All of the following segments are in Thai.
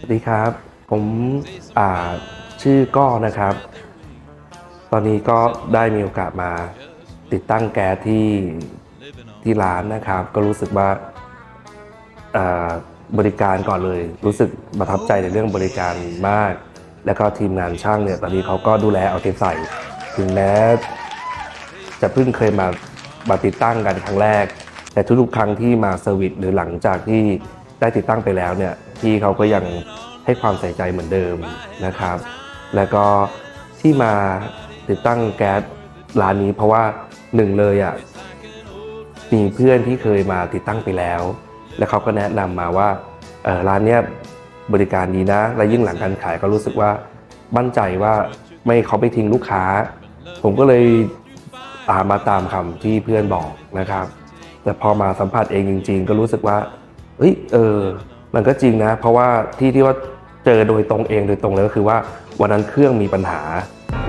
สวัสดีครับ ผมอ่าชื่อก้อนะครับ ตอนนี้ก็ได้มีโอกาสมาติดตั้งแก๊สที่ที่ร้านนะครับ ก็รู้สึกว่าอ่าบริการก่อนเลย รู้สึกประทับใจในเรื่องบริการมาก แล้วก็ทีมงานช่างเนี่ยตอนนี้เขาก็ดูแลเอาใจใส่ ถึงแม้จะเพิ่งเคยมามาติดตั้งกันครั้งแรก แต่ทุกๆครั้งที่มาเซอร์วิสหรือหลังจากที่ได้ติดตั้งไปแล้วเนี่ยพี่เขาก็ยังให้ความใส่ใจเหมือนเดิมนะครับ แล้วก็ที่มาติดตั้งแก๊สร้านนี้เพราะว่าหนึ่งเลยอะมีเพื่อนที่เคยมาติดตั้งไปแล้ว แล้วเขาก็แนะนำมาว่าเออร้านเนี้ยบริการดีนะ และยิ่งหลังการขายก็รู้สึกว่ามั่นใจว่าไม่เขาไม่ทิ้งลูกค้า ผมก็เลยตามมาตามคำที่เพื่อนบอกนะครับ แต่พอมาสัมผัสเองจริง ๆ ก็รู้สึกว่าเฮ้ยเออ มันก็จริงนะ เพราะว่าที่ที่ว่าเจอโดยตรงเองโดยตรงเลยก็คือว่าวันนั้นเครื่องมีปัญหา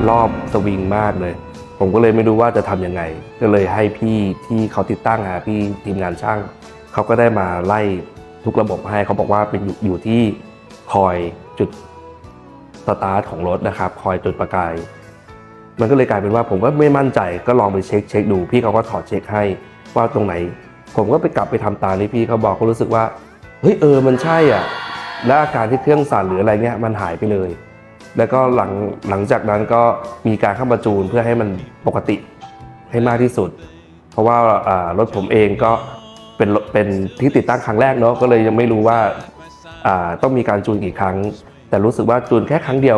รอบสวิงมากเลย ผมก็เลยไม่รู้ว่าจะทำยังไง ก็เลยให้พี่ที่เขาติดตั้งอะพี่ทีมงานช่างเขาก็ได้มาไล่ทุกระบบให้เขาบอกว่าเป็นอยู่อยู่ที่คอยจุดสตาร์ทของรถนะครับ คอยจุดประกาย มันก็เลยกลายเป็นว่าผมก็ไม่มั่นใจก็ลองไปเช็คเช็คดู พี่เขาก็ถอดเช็คให้ ว่าตรงไหน ผมก็ไปกลับไปทำตามที่พี่เขาบอกก็รู้สึกว่าเฮ้ยเออมันใช่อะและอาการที่เครื่องสั่นหรืออะไรเงี้ยมันหายไปเลย แล้วก็หลังหลังจากนั้นก็มีการเข้ามาจูนเพื่อให้มันปกติให้มากที่สุด เพราะว่ารถผมเองก็เป็นเป็นที่ติดตั้งครั้งแรกเนาะก็เลยยังไม่รู้ว่าต้องมีการจูนกี่ครั้ง แต่รู้สึกว่าจูนแค่ครั้งเดียว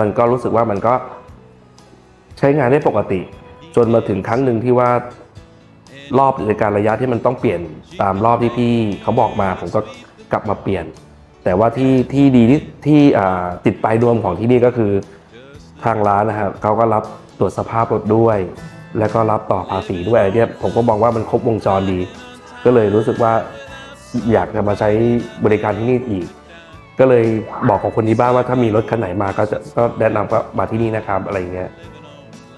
มันก็รู้สึกว่ามันก็ใช้งานได้ปกติ จนมาถึงครั้งหนึ่งที่ว่า รอบในการระยะที่มันต้องเปลี่ยนตามรอบที่พี่เขาบอกมาผมก็กลับมาเปลี่ยน แต่ว่าที่ที่ดีที่ที่ติดปลายนวมของที่นี่ก็คือทางร้านนะครับเขาก็รับตรวจสภาพรถด้วย แล้วก็รับต่อภาษีด้วยอันเนี่ยผมก็มองว่ามันครบวงจรดี ก็เลยรู้สึกว่าอยากจะมาใช้บริการที่นี่อีก ก็เลยบอกกับคนที่บ้านว่าถ้ามีรถคันไหนมาก็จะก็แนะนำว่ามาที่นี่นะครับอะไรเงี้ย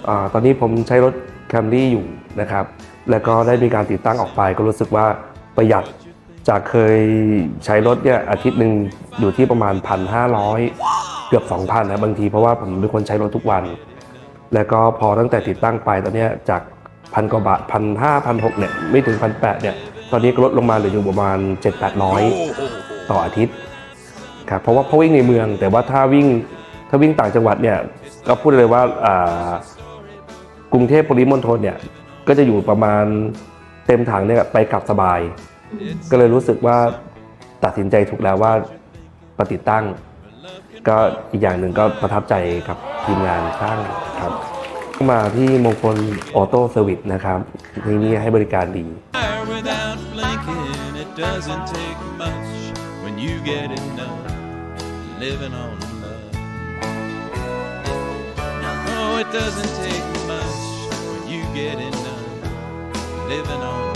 อตอนนี้ผมใช้รถแคมรี่อยู่นะครับ แล้วก็ได้มีการติดตั้งออกไปก็รู้สึกว่าประหยัดจากเคยใช้รถเนี่ยอาทิตย์หนึ่งอยู่ที่ประมาณ 1,500 เกือบ 2,000นะบางทีเพราะว่าผมเป็นคนใช้รถทุกวัน แล้วก็พอตั้งแต่ติดตั้งไปตอนนี้จากพันกว่าบาทพันห้าพันหกเนี่ยไม่ถึงพันแปดเนี่ยตอนนี้ก็ลดลงมาเหลืออยู่ประมาณ 7 8 0 0 ต่ออาทิตย์ครับเพราะว่าเพราะวิ่งในเมือง แต่ว่าถ้าวิ่งถ้าวิ่งต่างจังหวัดเนี่ยก็พูดเลยว่าอ่ากรุงเทพปริมณฑลเนี่ย ก็จะอยู่ประมาณเต็มถังเนี่ยไปกลับสบาย ก็เลยรู้สึกว่าตัดสินใจถูกแล้วว่าปฏิดตั้ง ก็อีกอย่างหนึ่งก็ประทับใจกับทีมงานช่างครับ มาที่มงคลออโต้เซอร์วิสนะครับที่นี่ให้บริการดี Fire without blinking, it doesn't take much when you get enough living on love. No, it doesn't take much when you get enough living on